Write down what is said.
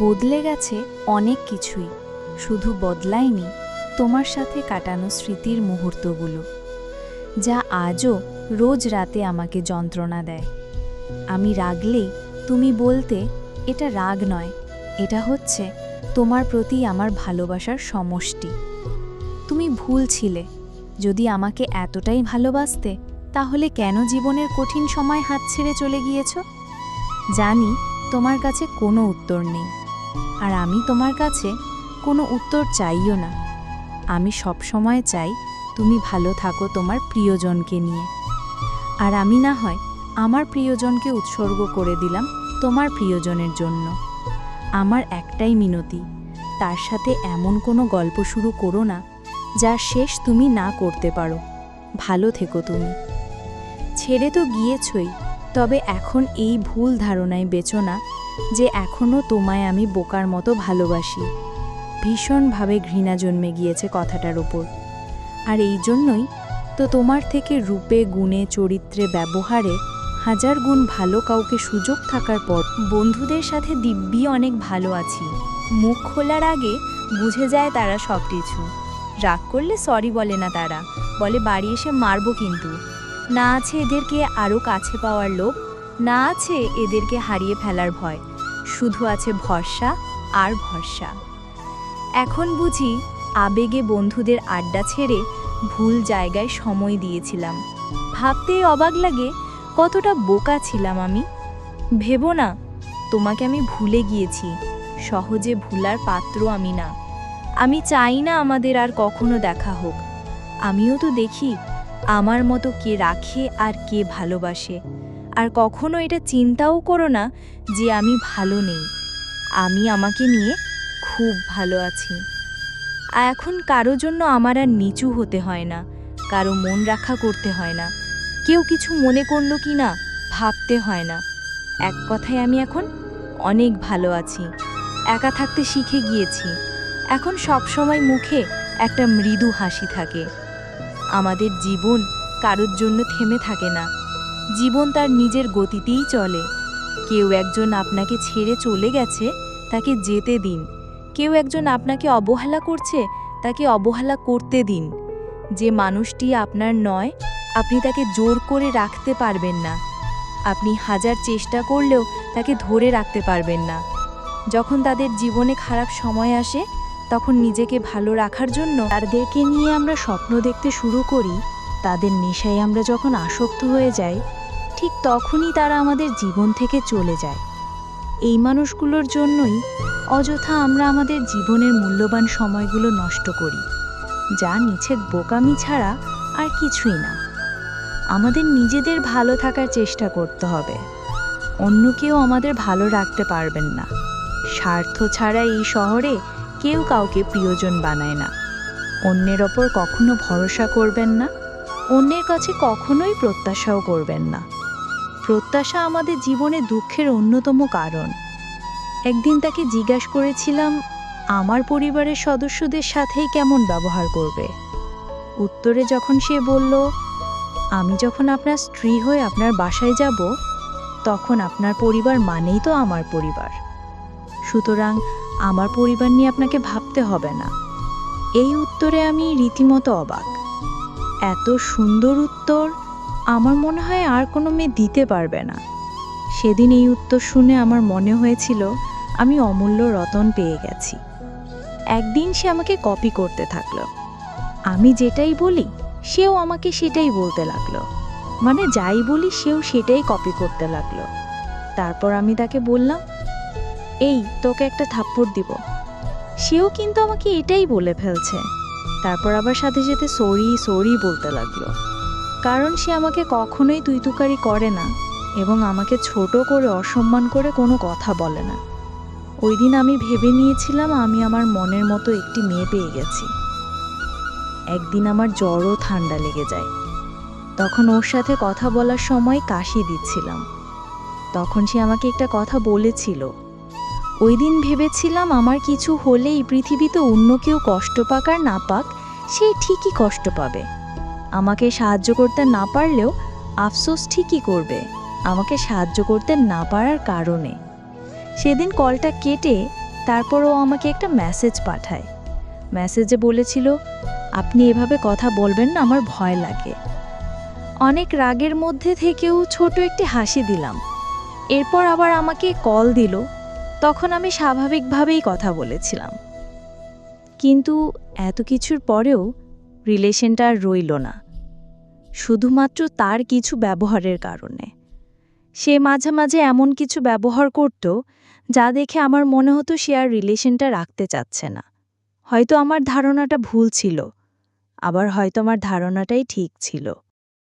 বদলে গেছে অনেক কিছুই। শুধু বদলায়নি তোমার সাথে কাটানো স্মৃতির মুহূর্তগুলো, যা আজও রোজ রাতে আমাকে যন্ত্রণা দেয়। আমি রাগলেই তুমি বলতে, এটা রাগ নয়, এটা হচ্ছে তোমার প্রতি আমার ভালোবাসার সমষ্টি। তুমি ভুল ছিলে, যদি আমাকে এতটাই ভালোবাসতে, তাহলে কেন জীবনের কঠিন সময় হাত ছেড়ে চলে গিয়েছ? জানি তোমার কাছে কোনো উত্তর নেই। আর আমি তোমার কাছে কোনো উত্তর চাইও না। আমি সব সময় চাই তুমি ভালো থাকো তোমার প্রিয়জনকে নিয়ে। আর আমি না হয় আমার প্রিয়জনকে উৎসর্গ করে দিলাম তোমার প্রিয়জনের জন্য। আমার একটাই মিনতি, তার সাথে এমন কোনো গল্প শুরু করো না যা শেষ তুমি না করতে পারো। ভালো থেকো তুমি। ছেড়ে তো গিয়েছই, তবে এখন এই ভুল ধারণায় বেচো না। যে এখনও তোমায় আমি বোকার মতো ভালোবাসি। ভীষণভাবে ঘৃণা জন্মে গিয়েছে কথাটার ওপর। আর এই জন্যই তো তোমার থেকে রূপে, গুণে, চরিত্রে, ব্যবহারে হাজার গুণ ভালো কাউকে সুযোগ থাকার পর বন্ধুদের সাথে দিব্যি অনেক ভালো আছি। মুখ খোলার আগে বুঝে যায় তারা সব কিছু রাগ করলে সরি বলে না তারা। বলে, বাড়ি এসে মারবো কিন্তু। না আছে এদেরকে আরও কাছে পাওয়ার লোভ, না আছে এদেরকে হারিয়ে ফেলার ভয়। শুধু আছে ভরসা আর ভরসা। এখন বুঝি আবেগে বন্ধুদের আড্ডা ছেড়ে ভুল জায়গায় সময় দিয়েছিলাম। ভাবতেই অবাক লাগে কতটা বোকা ছিলাম আমি। ভেবো না, তোমাকে আমি ভুলে গিয়েছি, সহজে ভুলার পাত্র আমি না। আমি চাই না আমাদের আর কখনো দেখা হোক। আমিও তো দেখি আমার মতো কে রাখে আর কে ভালোবাসে। আর কখনো এটা চিন্তাও করো না যে আমি ভালো নেই। আমি আমাকে নিয়ে খুব ভালো আছি। আর এখন কারও জন্য আমার আর নিচু হতে হয় না, কারও মন রাখা করতে হয় না। কেউ কিছু মনে করল কি না ভাবতে হয় না। এক কথায় আমি এখন অনেক ভালো আছি, একা থাকতে শিখে গিয়েছি। এখন সব সময় মুখে একটা মৃদু হাসি থাকে। আমাদের জীবন কারোর জন্য থেমে থাকে না। জীবন তার নিজের গতিতেই চলে। কেউ একজন আপনাকে ছেড়ে চলে গেছে, তাকে যেতে দিন। কেউ একজন আপনাকে অবহেলা করছে, তাকে অবহেলা করতে দিন। যে মানুষটি আপনার নয়, আপনি তাকে জোর করে রাখতে পারবেন না। আপনি হাজার চেষ্টা করলেও তাকে ধরে রাখতে পারবেন না। যখন তাদের জীবনে খারাপ সময় আসে, তখন নিজেকে ভালো রাখার জন্য তাদেরকে নিয়ে আমরা স্বপ্ন দেখতে শুরু করি। তাদের নেশায় আমরা যখন আসক্ত হয়ে যাই, ঠিক তখনই তারা আমাদের জীবন থেকে চলে যায়। এই মানুষগুলোর জন্যই অযথা আমরা আমাদের জীবনের মূল্যবান সময়গুলো নষ্ট করি, যা নিছেক বোকামি ছাড়া আর কিছুই না। আমাদের নিজেদের ভালো থাকার চেষ্টা করতে হবে। অন্য কেউ আমাদের ভালো রাখতে পারবেন না। স্বার্থ ছাড়া এই শহরে কেউ কাউকে প্রিয়জন বানায় না। অন্যের ওপর কখনো ভরসা করবেন না। অন্যের কাছে কখনোই প্রত্যাশাও করবেন না। প্রত্যাশা আমাদের জীবনে দুঃখের অন্যতম কারণ। একদিন তাকে জিজ্ঞাসা করেছিলাম, আমার পরিবারের সদস্যদের সাথেই কেমন ব্যবহার করবে? উত্তরে যখন সে বলল, আমি যখন আপনার স্ত্রী হয়ে আপনার বাসায় যাব, তখন আপনার পরিবার মানেই তো আমার পরিবার। সুতরাং আমার পরিবার নিয়ে আপনাকে ভাবতে হবে না। এই উত্তরে আমি রীতিমতো অবাক। এত সুন্দর উত্তর আমার মনে হয় আর কোনো মেয়ে দিতে পারবে না। সেদিন এই উত্তর শুনে আমার মনে হয়েছিল আমি অমূল্য রতন পেয়ে গেছি। একদিন সে আমাকে কপি করতে থাকল। আমি যেটাই বলি, সেও আমাকে সেটাই বলতে লাগল। মানে যাই বলি, সেও সেটাই কপি করতে লাগল। তারপর আমি তাকে বললাম, এই, তোকে একটা থাপ্পড় দিব। সেও কিন্তু আমাকে এটাই বলে ফেলছে। তারপর আবার সাথে সাথে সরি সরি বলতে লাগল। কারণ সে আমাকে কখনোই তুই তুকারি করে না এবং আমাকে ছোট করে অসম্মান করে কোনো কথা বলে না। ওই দিন আমি ভেবে নিয়েছিলাম আমি আমার মনের মতো একটি মেয়ে পেয়ে গেছি। একদিন আমার জ্বরও ঠান্ডা লেগে যায়। তখন ওর সাথে কথা বলার সময় কাশি দিচ্ছিলাম। তখন সে আমাকে একটা কথা বলেছিল। ওই দিন ভেবেছিলাম আমার কিছু হলে এই পৃথিবীতে অন্য কেউ কষ্ট পাক আর না পাক সে ঠিকই কষ্ট পাবে। আমাকে সাহায্য করতে না পারলেও আফসোস ঠিকই করবে। আমাকে সাহায্য করতে না পারার কারণে। সেদিন কলটা কেটে তারপর ও আমাকে একটা মেসেজ পাঠায়। মেসেজে বলেছিল, আপনি এভাবে কথা বলবেন না, আমার ভয় লাগে। অনেক রাগের মধ্যে থেকেও ছোট একটি হাসি দিলাম। এরপর আবার আমাকে কল দিল। তখন আমি স্বাভাবিকভাবেই কথা বলেছিলাম। কিন্তু এত কিছুর পরেও রিলেশনটা আর রইল না। শুধুমাত্র তার কিছু ব্যবহারের কারণে। সে মাঝে মাঝে এমন কিছু ব্যবহার করত যা দেখে আমার মনে হতো সে আর রিলেশনটা রাখতে চাচ্ছে না। হয়তো আমার ধারণাটা ভুল ছিল, আবার হয়তো আমার ধারণাটাই ঠিক ছিল।